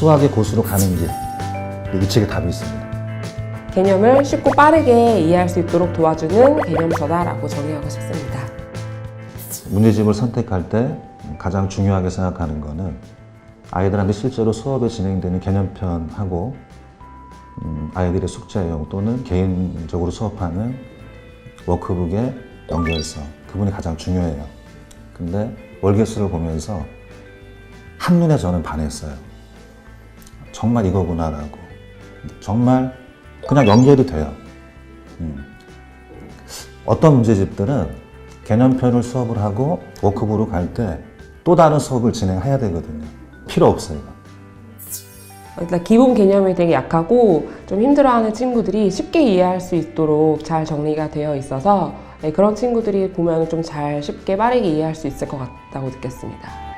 수학의 고수로 가는 길. 이 책에 답이 있습니다. 개념을 쉽고 빠르게 이해할 수 있도록 도와주는 개념서다라고 정의하고 싶습니다. 문제집을 선택할 때 가장 중요하게 생각하는 거는 아이들한테 실제로 수업에 진행되는 개념편하고 음, 아이들의 숙제형 또는 개인적으로 수업하는 워크북의 연결성 그 부분이 가장 중요해요. 근데 월계수를 보면서 한눈에 저는 반했어요. 정말 이거구나라고. 정말 그냥 연결이 돼요. 음. 어떤 문제집들은 개념편을 수업을 하고 워크북으로 갈 때 또 다른 수업을 진행해야 되거든요. 필요 없어요. 일단 기본 개념이 되게 약하고 좀 힘들어하는 친구들이 쉽게 이해할 수 있도록 잘 정리가 되어 있어서 네, 그런 친구들이 보면 좀 잘 쉽게 빠르게 이해할 수 있을 것 같다고 느꼈습니다.